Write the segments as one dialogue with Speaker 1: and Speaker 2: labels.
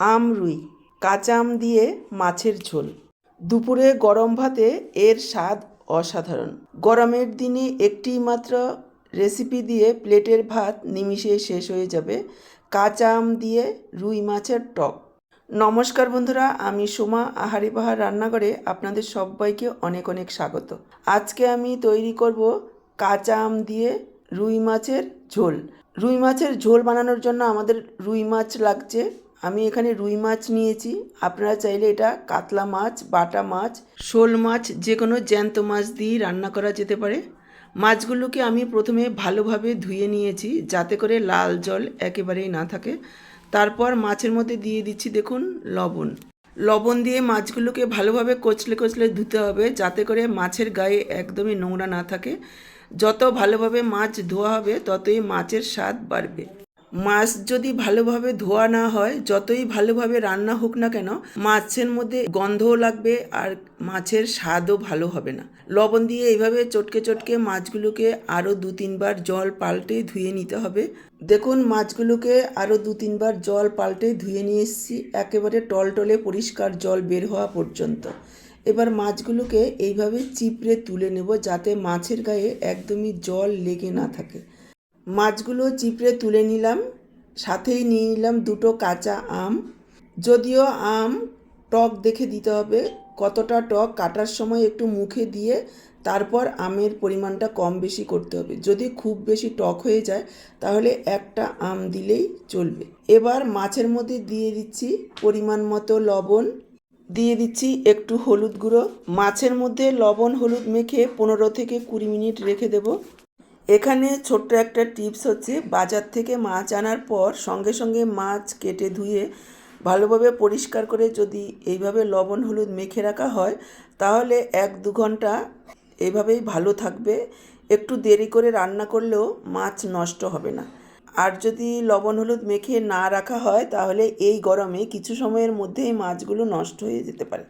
Speaker 1: আম রুই, কাঁচা আম দিয়ে মাছের ঝোল। দুপুরে গরম ভাতে এর স্বাদ অসাধারণ। গরমের দিনে একটি মাত্র রেসিপি দিয়ে প্লেটের ভাত নিমিষে শেষ হয়ে যাবে কাঁচা আম দিয়ে রুই মাছের টক। নমস্কার বন্ধুরা, আমি সোমা আহারি পাহাড় রান্নাঘরে আপনাদের সবাইকে অনেক অনেক স্বাগত। আজকে আমি তৈরি করব কাঁচা আম দিয়ে রুই মাছের ঝোল। রুই মাছের ঝোল বানানোর জন্য আমাদের রুই মাছ লাগছে আমি এখানে রুই মাছ নিয়েছি। আপনারা চাইলে এটা কাতলা মাছ, বাটা মাছ, শোল মাছ যে কোনো জ্যান্ত মাছ দিয়েই রান্না করা যেতে পারে। মাছগুলোকে আমি প্রথমে ভালোভাবে ধুয়ে নিয়েছি যাতে করে লাল জল একেবারেই না থাকে। তারপর মাছের মধ্যে দিয়ে দিচ্ছি দেখুন, লবণ। লবণ দিয়ে মাছগুলোকে ভালোভাবে কচলে কচলে ধুতে হবে যাতে করে মাছের গায়ে একদমই নোংরা না থাকে। যত ভালোভাবে মাছ ধোয়া হবে, ততই মাছের স্বাদ বাড়বে। মাছ যদি ভালোভাবে ধোয়া না হয়, যতই ভালোভাবে রান্না হোক না কেন, মাছের মধ্যে গন্ধও লাগবে আর মাছের স্বাদও ভালো হবে না। লবণ দিয়ে এইভাবে চটকে চটকে মাছগুলোকে আরও দু তিনবার জল পাল্টে ধুয়ে নিতে হবে। দেখুন, মাছগুলোকে আরও দু তিনবার জল পাল্টে ধুয়ে নিয়ে এসেছি। একেবারে টলটলে পরিষ্কার জল বের হওয়া পর্যন্ত। এবার মাছগুলোকে এইভাবে চিপড়ে তুলে নেব যাতে মাছের গায়ে একদমই জল লেগে না থাকে। মাছগুলো চিপড়ে তুলে নিলাম, সাথেই নিয়ে নিলাম দুটো কাঁচা আম। যদিও আম টক দেখে দিতে হবে, কতটা টক কাটার সময় একটু মুখে দিয়ে তারপর আমের পরিমাণটা কম বেশি করতে হবে। যদি খুব বেশি টক হয়ে যায়, তাহলে একটা আম দিলেই চলবে। এবার মাছের মধ্যে দিয়ে দিচ্ছি পরিমাণ মতো লবণ। দিয়ে দিচ্ছি একটু হলুদ গুঁড়ো। মাছের মধ্যে লবণ হলুদ মেখে পনেরো থেকে কুড়ি মিনিট রেখে দেবো। এখানে ছোট্ট একটা টিপস হচ্ছে, বাজার থেকে মাছ আনার পর সঙ্গে সঙ্গে মাছ কেটে ধুয়ে ভালোভাবে পরিষ্কার করে যদি এইভাবে লবণ হলুদ মেখে রাখা হয়, তাহলে এক দু ঘণ্টা এভাবেই ভালো থাকবে। একটু দেরি করে রান্না করলেও মাছ নষ্ট হবে না। আর যদি লবণ হলুদ মেখে না রাখা হয়, তাহলে এই গরমে কিছু সময়ের মধ্যেই মাছগুলো নষ্ট হয়ে যেতে পারে।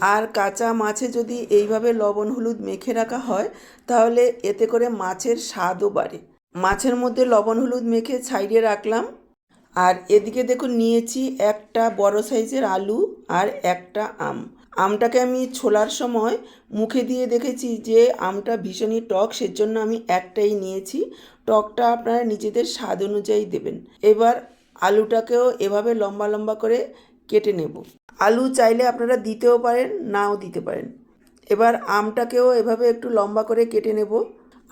Speaker 1: আর কাঁচা মাছে যদি এইভাবে লবণ হলুদ মেখে রাখা হয়, তাহলে এতে করে মাছের স্বাদও বাড়ে। মাছের মধ্যে লবণ হলুদ মেখে ছাইড়ে রাখলাম। আর এদিকে দেখুন, নিয়েছি একটা বড় সাইজের আলু আর একটা আম। আমটাকে আমি ছোলার সময় মুখে দিয়ে দেখেছি যে, আমটা ভীষণই টক, সেজন্য আমি একটাই নিয়েছি। টকটা আপনারা নিজেদের স্বাদ অনুযায়ী দেবেন। এবার আলুটাকেও এভাবে লম্বা লম্বা করে কেটে নেব। আলু চাইলে আপনারা দিতেও পারেন, নাও দিতে পারেন। এবার আমটাকেও এভাবে একটু লম্বা করে কেটে নেব।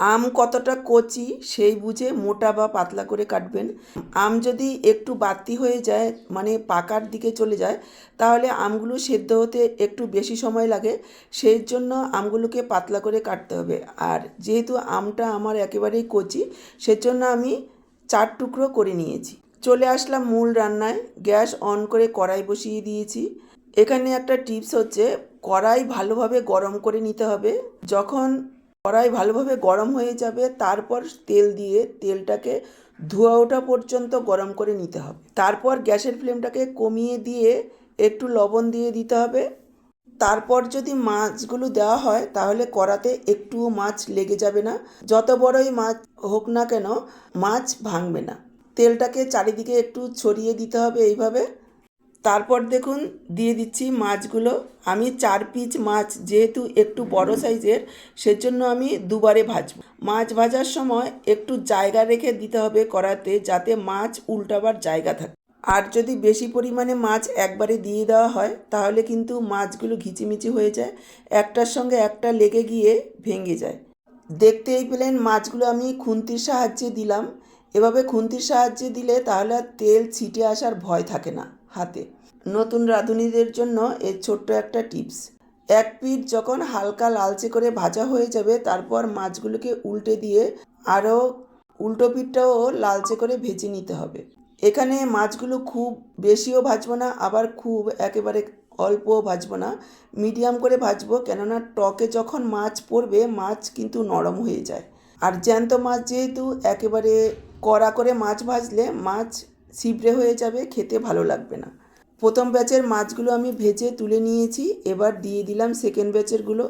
Speaker 1: আম কতটা কচি সেই বুঝে মোটা বা পাতলা করে কাটবেন। আম যদি একটু বাতি হয়ে যায় মানে পাকার দিকে চলে যায়, তাহলে আমগুলো সেদ্ধ হতে একটু বেশি সময় লাগে। সেই জন্য আমগুলোকে পাতলা করে কাটতে হবে। আর যেহেতু আমটা আমার একেবারেই কচি, সেজন্য আমি চার টুকরো করে নিয়েছি। চলে আসলাম মূল রান্নায়। গ্যাস অন করে কড়াই বসিয়ে দিয়েছি। এখানে একটা টিপস হচ্ছে, কড়াই ভালোভাবে গরম করে নিতে হবে। যখন কড়াই ভালোভাবে গরম হয়ে যাবে, তারপর তেল দিয়ে তেলটাকে ধোয়া ওঠা পর্যন্ত গরম করে নিতে হবে। তারপর গ্যাসের ফ্লেমটাকে কমিয়ে দিয়ে একটু লবণ দিয়ে দিতে হবে। তারপর যদি মাছগুলো দেওয়া হয়, তাহলে কড়াতে একটুও মাছ লেগে যাবে না। যত বড়ই মাছ হোক না কেন, মাছ ভাঙবে না। তেলটাকে চারিদিকে একটু ছড়িয়ে দিতে হবে এইভাবে। তারপর দেখুন, দিয়ে দিচ্ছি মাছগুলো। আমি চার পিস মাছ, যেহেতু একটু বড় সাইজের, সেজন্য আমি দুবারে ভাজবো। মাছ ভাজার সময় একটু জায়গা রেখে দিতে হবে কড়াতে যাতে মাছ উল্টাবার জায়গা থাকে। আর যদি বেশি পরিমাণে মাছ একবারে দিয়ে দেওয়া হয়, তাহলে কিন্তু মাছগুলো ঘিচিমিচি হয়ে যায়, একটার সঙ্গে একটা লেগে গিয়ে ভেঙে যায়। দেখতেই পেলেন, মাছগুলো আমি খুন্তির সাহায্যে দিলাম। এভাবে খুন্তির সাহায্যে দিলে তাহলে আর তেল ছিটে আসার ভয় থাকে না হাতে। নতুন রাঁধুনিদের জন্য এর ছোট্ট একটা টিপস। এক পিঠ যখন হালকা লালচে করে ভাজা হয়ে যাবে, তারপর মাছগুলোকে উল্টে দিয়ে আরও উল্টো পিঠটাও লালচে করে ভেজে নিতে হবে। এখানে মাছগুলো খুব বেশিও ভাজবো না, আবার খুব একেবারে অল্পও ভাজবো না। মিডিয়াম করে ভাজবো, কেননা টকে যখন মাছ পড়বে, মাছ কিন্তু নরম হয়ে যায়। আর জ্যান্ত মাছ যেহেতু একেবারে কড়া করে মাছ ভাজলে মাছ ছিবড়ে হয়ে যাবে, খেতে ভালো লাগবে না। প্রথম ব্যাচের মাছগুলো আমি ভেজে তুলে নিয়েছি, এবার দিয়ে দিলাম সেকেন্ড ব্যাচেরগুলো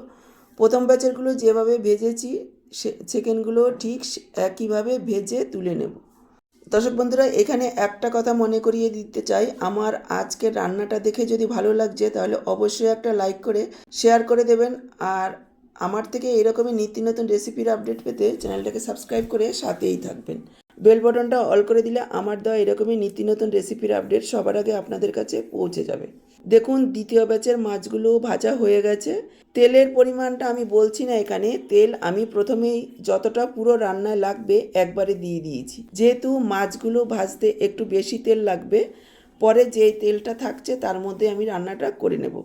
Speaker 1: প্রথম ব্যাচেরগুলো যেভাবে ভেজেছি, সে সেকেন্ডগুলো ঠিক একইভাবে ভেজে তুলে নেব। দর্শক বন্ধুরা, এখানে একটা কথা মনে করিয়ে দিতে চাই। আমার আজকের রান্নাটা দেখে যদি ভালো লাগছে, তাহলে অবশ্যই একটা লাইক করে শেয়ার করে দেবেন। আর আমার থেকে এরকমই নিত্য নতুন রেসিপির আপডেট পেতে চ্যানেলটাকে সাবস্ক্রাইব করে সাথেই থাকবেন। বেল বটনটা অল করে দিলে আমার দেওয়া এরকমই নিত্য নতুন রেসিপির আপডেট সবার আগে আপনাদের কাছে পৌঁছে যাবে। দেখুন, দ্বিতীয় ব্যাচের মাছগুলো ভাজা হয়ে গেছে। তেলের পরিমাণটা আমি বলছি না এখানে। তেল আমি প্রথমেই যতটা পুরো রান্নায় লাগবে একবারে দিয়ে দিয়েছি। যেহেতু মাছগুলো ভাজতে একটু বেশি তেল লাগবে, পরে যেই তেলটা থাকছে তার মধ্যে আমি রান্নাটা করে নেব।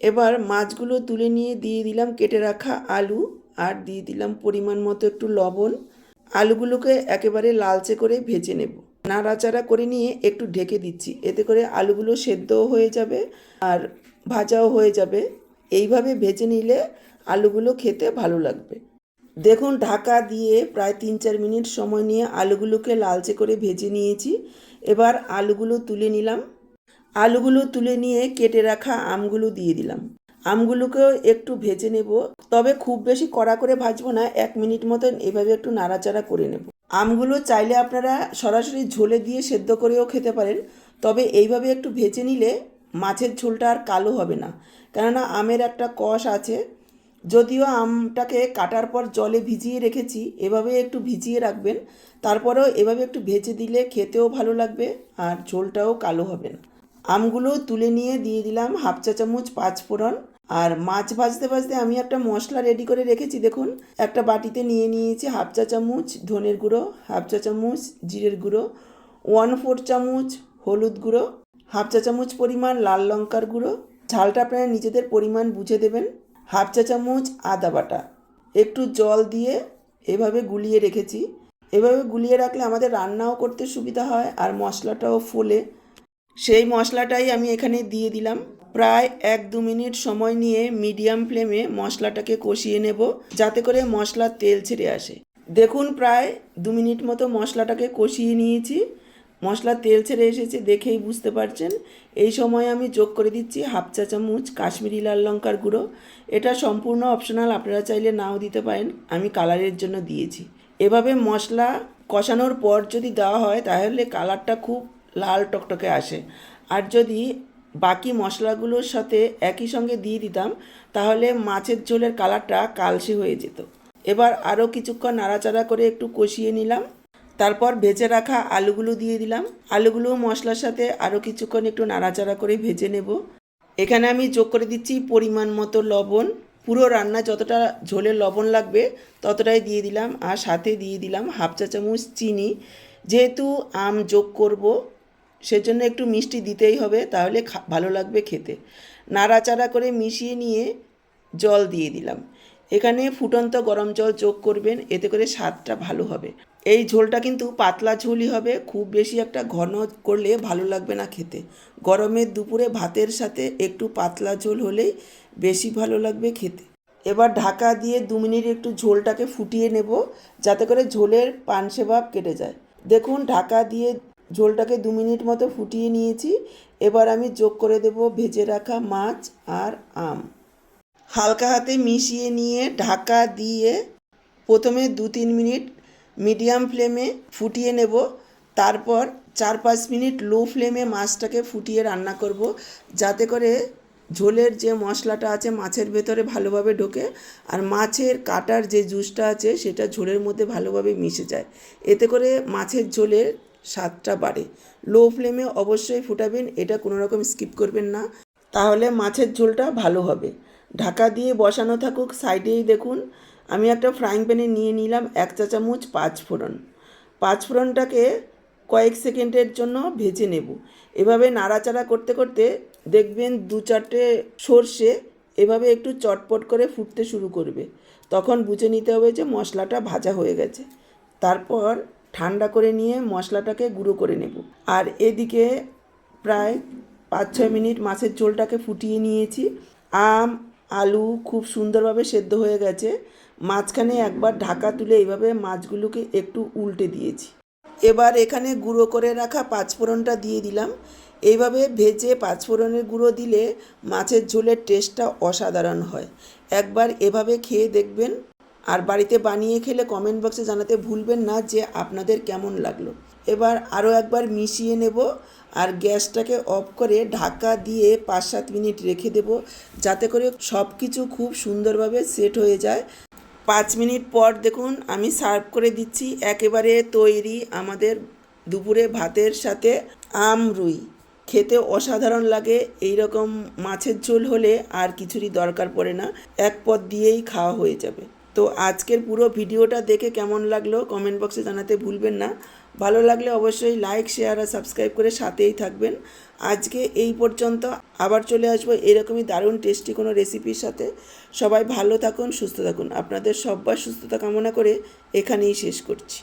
Speaker 1: এবার মাছগুলো তুলে নিয়ে দিয়ে দিলাম কেটে রাখা আলু আর দিয়ে দিলাম পরিমাণ মতো একটু লবণ। আলুগুলোকে একেবারে লালচে করে ভেজে নেব। নাড়াচাড়া করে নিয়ে একটু ঢেকে দিচ্ছি। এতে করে আলুগুলো সেদ্ধও হয়ে যাবে আর ভাজাও হয়ে যাবে। এইভাবে ভেজে নিলে আলুগুলো খেতে ভালো লাগবে। দেখুন, ঢাকা দিয়ে প্রায় তিন চার মিনিট সময় নিয়ে আলুগুলোকে লালচে করে ভেজে নিয়েছি। এবার আলুগুলো তুলে নিলাম। আলুগুলো তুলে নিয়ে কেটে রাখা আমগুলো দিয়ে দিলাম। আমগুলোকেও একটু ভেজে নেব, তবে খুব বেশি কড়া করে ভাজবো না, এক মিনিট মতন এভাবে একটু নাড়াচাড়া করে নেব। আমগুলো চাইলে আপনারা সরাসরি ঝোলে দিয়ে সেদ্ধ করেও খেতে পারেন, তবে এইভাবে একটু ভেজে নিলে মাছের ঝোলটা আর কালো হবে না। কেননা আমের একটা কষ আছে, যদিও আমটাকে কাটার পর জলে ভিজিয়ে রেখেছি, এভাবে একটু ভিজিয়ে রাখবেন, তারপরেও এভাবে একটু ভেজে দিলে খেতেও ভালো লাগবে আর ঝোলটাও কালো হবে না। আমগুলো তুলে নিয়ে দিয়ে দিলাম হাফ চা চামচ পাঁচ ফোড়ন। আর মাছ ভাজতে ভাজতে আমি একটা মশলা রেডি করে রেখেছি, দেখুন। একটা বাটিতে নিয়ে নিয়েছি হাফ চা চামচ ধনের গুঁড়ো, হাফ চা চামচ জিরের গুঁড়ো, ওয়ান ফোর চামচ হলুদ গুঁড়ো, হাফ চা চামচ পরিমাণ লাল লঙ্কার গুঁড়ো। ঝালটা আপনারা নিজেদের পরিমাণ বুঝে দেবেন। হাফ চা চামচ আদা বাটা। একটু জল দিয়ে এভাবে গুলিয়ে রেখেছি। এভাবে গুলিয়ে রাখলে আমাদের রান্নাও করতে সুবিধা হয় আর মশলাটাও ফোলে। সেই মশলাটাই আমি এখানে দিয়ে দিলাম। প্রায় এক দু মিনিট সময় নিয়ে মিডিয়াম ফ্লেমে মশলাটাকে কষিয়ে নেব, যাতে করে মশলার তেল ছেড়ে আসে। দেখুন, প্রায় দু মিনিট মতো মশলাটাকে কষিয়ে নিয়েছি। মশলার তেল ছেড়ে এসেছে দেখেই বুঝতে পারছেন। এই সময় আমি যোগ করে দিচ্ছি হাফ চা চামচ কাশ্মীরি লাল লঙ্কার গুঁড়ো। এটা সম্পূর্ণ অপশনাল, আপনারা চাইলে নাও দিতে পারেন। আমি কালারের জন্য দিয়েছি। এভাবে মশলা কষানোর পর যদি দেওয়া হয়, তাহলে কালারটা খুব লাল টকটকে আসে। আর যদি বাকি মশলাগুলোর সাথে একই সঙ্গে দিয়ে দিতাম, তাহলে মাছের ঝোলের কালারটা কালসে হয়ে যেত। এবার আরও কিছুক্ষণ নাড়াচাড়া করে একটু কষিয়ে নিলাম। তারপর ভেজে রাখা আলুগুলো দিয়ে দিলাম। আলুগুলো মশলার সাথে আরও কিছুক্ষণ একটু নাড়াচাড়া করে ভেজে নেব। এখানে আমি যোগ করে দিচ্ছি পরিমাণ মতো লবণ। পুরো রান্না যতটা ঝোলে লবণ লাগবে, ততটাই দিয়ে দিলাম। আর সাথে দিয়ে দিলাম হাফ চা চামচ চিনি। যেহেতু আম যোগ করব সেজন্য একটু মিষ্টি দিতেই হবে, তাহলে ভালো লাগবে খেতে। নাড়াচাড়া করে মিশিয়ে নিয়ে জল দিয়ে দিলাম। এখানে ফুটন্ত গরম জল যোগ করবেন, এতে করে স্বাদটা ভালো হবে। এই ঝোলটা কিন্তু পাতলা ঝোলই হবে, খুব বেশি একটা ঘন করলে ভালো লাগবে না খেতে। গরমের দুপুরে ভাতের সাথে একটু পাতলা ঝোল হলেই বেশি ভালো লাগবে খেতে। এবার ঢাকা দিয়ে দু মিনিট একটু ঝোলটাকে ফুটিয়ে নেব, যাতে করে ঝোলের পানসে ভাব কেটে যায়। দেখুন, ঢাকা দিয়ে ঝোলটাকে দু মিনিট মতো ফুটিয়ে নিয়েছি। এবার আমি যোগ করে দেব ভেজে রাখা মাছ আর আম। হালকা হাতে মিশিয়ে নিয়ে ঢাকা দিয়ে প্রথমে দু তিন মিনিট মিডিয়াম ফ্লেমে ফুটিয়ে নেব। তারপর চার পাঁচ মিনিট লো ফ্লেমে মাছটাকে ফুটিয়ে রান্না করব। যাতে করে ঝোলের যে মশলাটা আছে মাছের ভেতরে ভালোভাবে ঢোকে আর মাছের কাটার যে জুসটা আছে সেটা ঝোলের মধ্যে ভালোভাবে মিশে যায়। এতে করে মাছের ঝোলের স্বাদটা বাড়ে। লো ফ্লেমে অবশ্যই ফুটাবেন, এটা কোনো রকম স্কিপ করবেন না। তাহলে মাছের ঝোলটা ভালো হবে। ঢাকা দিয়ে বসানো থাকুক, সাইডেই দেখুন। আমি একটা ফ্রাইং প্যানে নিয়ে নিলাম এক চা চামচ পাঁচ ফোড়ন। পাঁচ ফোড়নটাকে কয়েক সেকেন্ডের জন্য ভেজে নেব। এভাবে নাড়াচাড়া করতে করতে দেখবেন দু চারটে সর্ষে এভাবে একটু চটপট করে ফুটতে শুরু করবে। তখন বুঝে নিতে হবে যে মশলাটা ভাজা হয়ে গেছে। তারপর ঠান্ডা করে নিয়ে মশলাটাকে গুঁড়ো করে নেব। আর এদিকে প্রায় পাঁচ, ছয় মিনিট মাছের ঝোলটাকে ফুটিয়ে নিয়েছি। আম, আলু খুব সুন্দরভাবে সেদ্ধ হয়ে গেছে। মাঝখানে একবার ঢাকা তুলে এইভাবে মাছগুলোকে একটু উল্টে দিয়েছি। এবার এখানে গুঁড়ো করে রাখা পাঁচফোড়নটা দিয়ে দিলাম। এইভাবে ভেজে পাঁচফোড়নের গুঁড়ো দিলে মাছের ঝোলের টেস্টটা অসাধারণ হয়। একবার এভাবে খেয়ে দেখবেন আর বাড়িতে বানিয়ে খেলে কমেন্ট বক্সে জানাতে ভুলবেন না যে আপনাদের কেমন লাগল। এবার আরও একবার মিশিয়ে নেব আর গ্যাসটাকে অফ করে ঢাকা দিয়ে পাঁচ সাত মিনিট রেখে দেব যাতে করে সব কিছু খুব সুন্দরভাবে সেট হয়ে যায়। পাঁচ মিনিট পর দেখুন আমি সার্ভ করে দিচ্ছি একেবারে তৈরি আমাদের দুপুরে ভাতের সাথে আম রুই। খেতে অসাধারণ লাগে এই রকম মাছের ঝোল হলে আর কিছুরই দরকার পড়ে না, এক পদ দিয়েই খাওয়া হয়ে যাবে। তো আজকের পুরো ভিডিওটা দেখে কেমন লাগল কমেন্ট বক্সে জানাতে ভুলবেন না। ভালো লাগলে অবশ্যই লাইক শেয়ার আর সাবস্ক্রাইব করে সাথেই থাকবেন। আজকে এই পর্যন্ত আবার চলে আসব এরকমই দারুণ টেস্টি কোনো রেসিপির সাথে। সবাই ভালো থাকুন, সুস্থ থাকুন। আপনাদের সব্বার সুস্থতা কামনা করে এখানেই শেষ করছি।